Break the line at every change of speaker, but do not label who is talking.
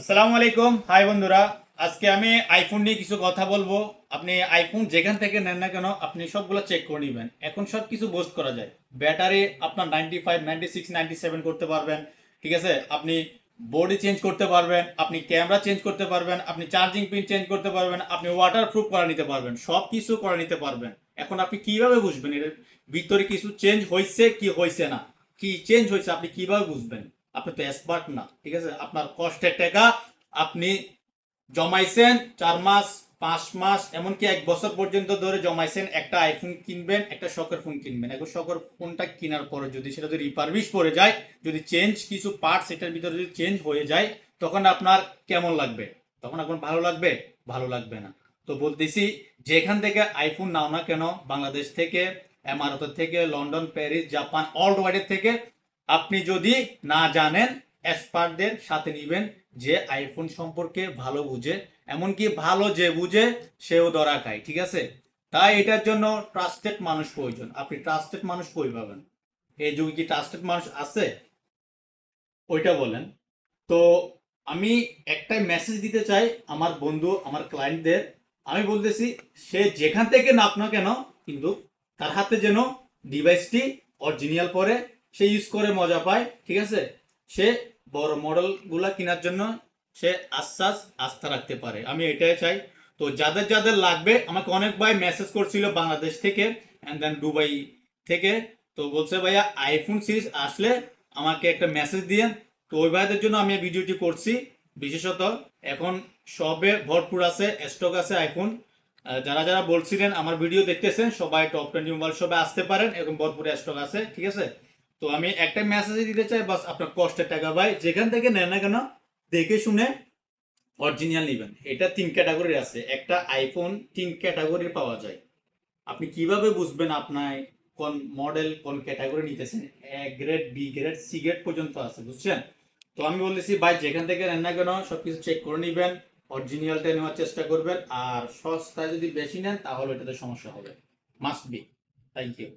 আসসালামু আলাইকুম। হাই বন্ধুরা, আজকে আমি আইফোন নিয়ে কিছু কথা বলব। আপনি আইফোন যেখান থেকে নেন না কেন, আপনি সবগুলো চেক করে নেবেন। এখন সব কিছু বোস্ট করা যায়। ব্যাটারি আপনার ninety five ninety six ninety seven করতে পারবেন। ঠিক আছে? আপনি বডি চেঞ্জ করতে পারবেন, আপনি ক্যামেরা চেঞ্জ করতে পারবেন, আপনি চার্জিং পিন চেঞ্জ করতে পারবেন, আপনি ওয়াটার প্রুফ করে নিতে পারবেন সব কিছু করে নিতে পারবেন। এখন আপনি কীভাবে বুঝবেন এর ভিতরে কিছু চেঞ্জ হয়েছে কি হয়েছে না? কি চেঞ্জ হয়েছে আপনি কীভাবে বুঝবেন? আপনি তো এক্সপার্ট না, ঠিক আছে? আপনার কষ্টের টাকা আপনি জমাইছেন চার মাস, পাঁচ মাস, এমনকি এক বছর পর্যন্ত ধরে জমাইছেন একটা আইফোন কিনবেন, একটা শখের ফোন কিনবেন। এখন শখের ফোনটা কেনার পরে যদি সেটা যদি রিপারভিশ পড়ে যায়, যদি চেঞ্জ কিছু পার্টস এটার ভিতরে যদি চেঞ্জ হয়ে যায়, তখন আপনার কেমন লাগবে? তখন এখন ভালো লাগবে? ভালো লাগবে না। তো বলতেছি, যেখান থেকে আইফোন নাও না কেন, বাংলাদেশ থেকে এমারত থেকে, লন্ডন, প্যারিস, জাপান অল ওয়ার্ল্ডের থেকে আপনি যদি না জানেন এক্সপার্টদের সাথে নিবেন যে আইফোন সম্পর্কে ভালো বুঝে। এমনকি ভালো যে বুঝে, সেও ধরা খায়, ঠিক আছে? তাই এটার জন্য ট্রাস্টেড মানুষ প্রয়োজন। আপনি ট্রাস্টেড মানুষ কই পাবেন? এই যুগে কি ট্রাস্টেড মানুষ আছে? ওইটা বলেন। তো আমি একটাই মেসেজ দিতে চাই আমার বন্ধু, আমার ক্লায়েন্টদের আমি বলতেছি, সে যেখান থেকে নাপ না কেন, কিন্তু তার হাতে যেন ডিভাইসটি অরিজিনাল পরে সে ইউজ করে মজা পায়, ঠিক আছে? সে বড় মডেলগুলা কেনার জন্য সে আশ্বাস আস্থা রাখতে পারে। আমি এটাই চাই। তো যাদের যাদের লাগবে, আমাকে অনেক ভাই মেসেজ করছিল বাংলাদেশ থেকে অ্যান্ড দেন দুবাই থেকে। তো বলছে, ভাইয়া আইফোন সিরিজ আসলে আমাকে একটা মেসেজ দিয়ে, তো ওই ভাইদের জন্য আমি ভিডিওটি করছি। বিশেষত এখন সবে ভরপুর আছে স্টক আছে আইফোন যারা যারা বলছিলেন আমার ভিডিও দেখতেছেন, সবাই টপ টোয়েন্টি মোবাইল সবে আসতে পারেন, এরকম ভরপুর স্টক আছে, ঠিক আছে? তো আমি একটা মেসেজ দিতে চাই, বাস আপনার কষ্টের টাকা ভাই। যেখান থেকে নেন না কেন, দেখে শুনে অরিজিনাল নেবেন। এটা তিন ক্যাটাগরির আছে। একটা আইফোন তিন ক্যাটাগরির পাওয়া যায়। আপনি কীভাবে বুঝবেন আপনার কোন মডেল কোন ক্যাটাগরি নিতেছেন? A grade B grade C grade পর্যন্ত আছে, বুঝছেন? তো আমি বলেছি ভাই, যেখান থেকে নেন না কেন সব কিছু চেক করে নেবেন অরিজিনালটা নেওয়ার চেষ্টা করবেন, আর সস্তায় যদি বেশি নেন, তাহলে এটাতে সমস্যা হবে। Must be thank you